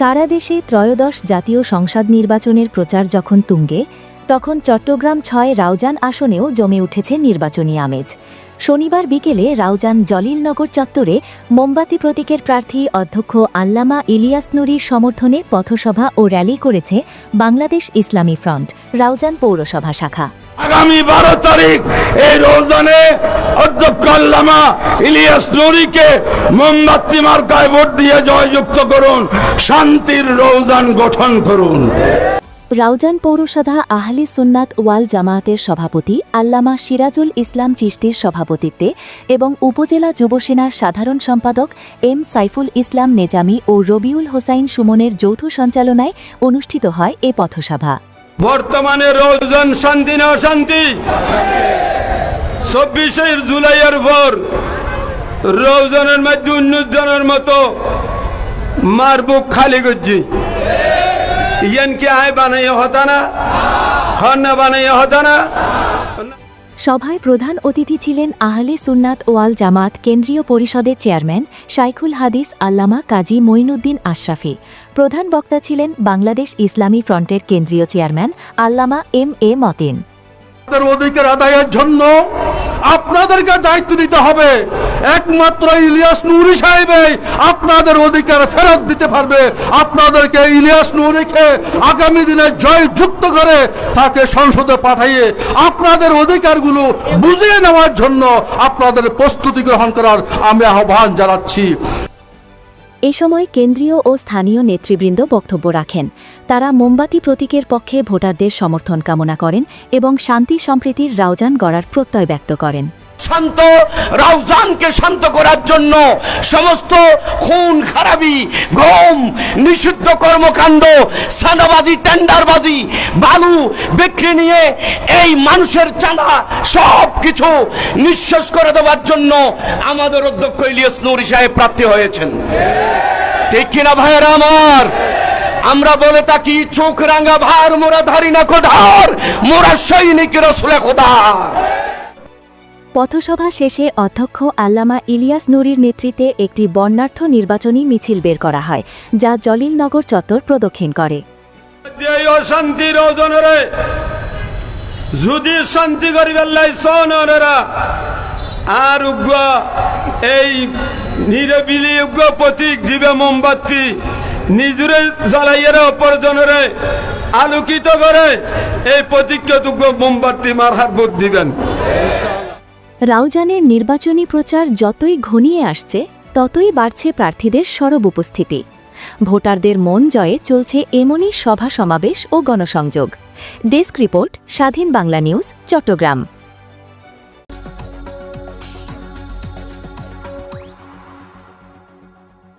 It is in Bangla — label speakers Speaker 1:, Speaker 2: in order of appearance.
Speaker 1: সারা দেশে ত্রয়োদশ জাতীয় সংসদ নির্বাচনের প্রচার যখন তুঙ্গে, তখন চট্টগ্রাম ছয় রাউজান আসনেও জমে উঠেছে নির্বাচনী আমেজ। শনিবার বিকেলে রাউজান জলিলনগর চত্বরে মোমবাতি প্রতীকের প্রার্থী অধ্যক্ষ আল্লামা ইলিয়াস নুরির সমর্থনে পথসভা ও র্যালি করেছে বাংলাদেশ ইসলামী ফ্রন্ট, রাউজান পৌরসভা শাখা।
Speaker 2: আগামী বারো তারিখ এই রোজানে আল্লামা ইলিয়াস নুরিকে মোমবাতি মার্কায় ভোট দিয়ে জয়যুক্ত করুন শান্তির রৌজান গঠন করুন।
Speaker 1: রাউজান পৌরসভা আহলি সুন্নাত ওয়াল জামায়াতের সভাপতি আল্লামা সিরাজুল ইসলাম চিশতির সভাপতিত্বে এবং উপজেলা যুবসেনার সাধারণ সম্পাদক এম সাইফুল ইসলাম নেজামি ও রবিউল হোসাইন সুমনের যৌথ সঞ্চালনায় অনুষ্ঠিত হয় এ পথসভা।
Speaker 2: বর্তমানে রৌজান শান্তি না অশান্তি? চব্বিশে জুলাইয়ের পর রৌজানের মধ্যে উনিশ মতো মার বুক খালি করছি ইয়ান কি আয় বানাইয়া হতা না? হন না বানাইয়া হতা না?
Speaker 1: সভায় প্রধান অতিথি ছিলেন আহলে সুন্নাত ওয়াল জামাত কেন্দ্রীয় পরিষদের চেয়ারম্যান শাইখুল হাদিস, আল্লামা কাজী মঈনুদ্দিন আশরাফি। প্রধান বক্তা ছিলেন বাংলাদেশ ইসলামী ফ্রন্টের কেন্দ্রীয় chairman Allama M A Matin.
Speaker 3: আপনাদের অধিকার আদায়ের জন্য আপনাদেরকে দায়িত্ব দিতে হবে। একমাত্র ইলিয়াস নুরি সাহেবই আপনাদের অধিকার ফেরত দিতে পারবে। আপনাদেরকে ইলিয়াস নুরিকে আগামী দিনে জয় যুক্ত করে তাকে সংসদে পাঠিয়ে আপনাদের অধিকারগুলো বুঝিয়ে নেওয়ার জন্য আপনাদের প্রস্তুতি গ্রহণ করার আমি আহ্বান জানাচ্ছি।
Speaker 1: এ সময় কেন্দ্রীয় ও স্থানীয় নেতৃবৃন্দ বক্তব্য রাখেন। তারা মোমবাতি প্রতীকের পক্ষে ভোটারদের সমর্থন কামনা করেন এবং শান্তি সম্প্রীতির রাউজান গড়ার প্রত্যয় ব্যক্ত করেন।
Speaker 2: শান্ত, রাউজানকে শান্ত করার জন্য সমস্ত খুন, খারাপি গম নিষিদ্ধ কর্মকাণ্ড, সাদাবাজি, টেন্ডারবাজি, বালু বিক্রি নিয়ে এই মানুষের চাঁদা সব কিছু নিঃশ্বাস করে দেওয়ার জন্য আমাদের অধ্যক্ষ ইলিয়াস নুরি সাহেব প্রার্থী হয়েছেন। ঠিক কিনা ভাইয়েরা আমার? আমরা বলে থাকি, চোখ রাঙা ভার, মোরা ধারি না কোধার মোরা সৈনিক রসুলে খোদার।
Speaker 1: পথসভা শেষে অধ্যক্ষ আল্লামা ইলিয়াস নুরির নেতৃত্বে একটি বর্ণাঢ্য নির্বাচনী মিছিল বের করা হয়, যা জলিলনগর চত্বর প্রদক্ষিণ করে।
Speaker 2: যদি শান্তি করিবার লাই সনরা আর উগ্র, এই নিরবিলি উগ্র প্রতীক জীবে মোমবাতি, নিজরে জ্বালাইয়ের অপরজনরে আলোকিত করে, এই প্রতীককে উগ্র মোমবাতি মার হাত ভোট দিবেন।
Speaker 1: রাউজানের নির্বাচনী প্রচার যতই ঘনিয়ে আসছে, ততই বাড়ছে প্রার্থীদের সরব উপস্থিতি। ভোটারদের মন জয়ে চলছে এমনই সভা সমাবেশ ও গণসংযোগ। ডেস্ক রিপোর্ট, স্বাধীন বাংলা নিউজ, চট্টগ্রাম।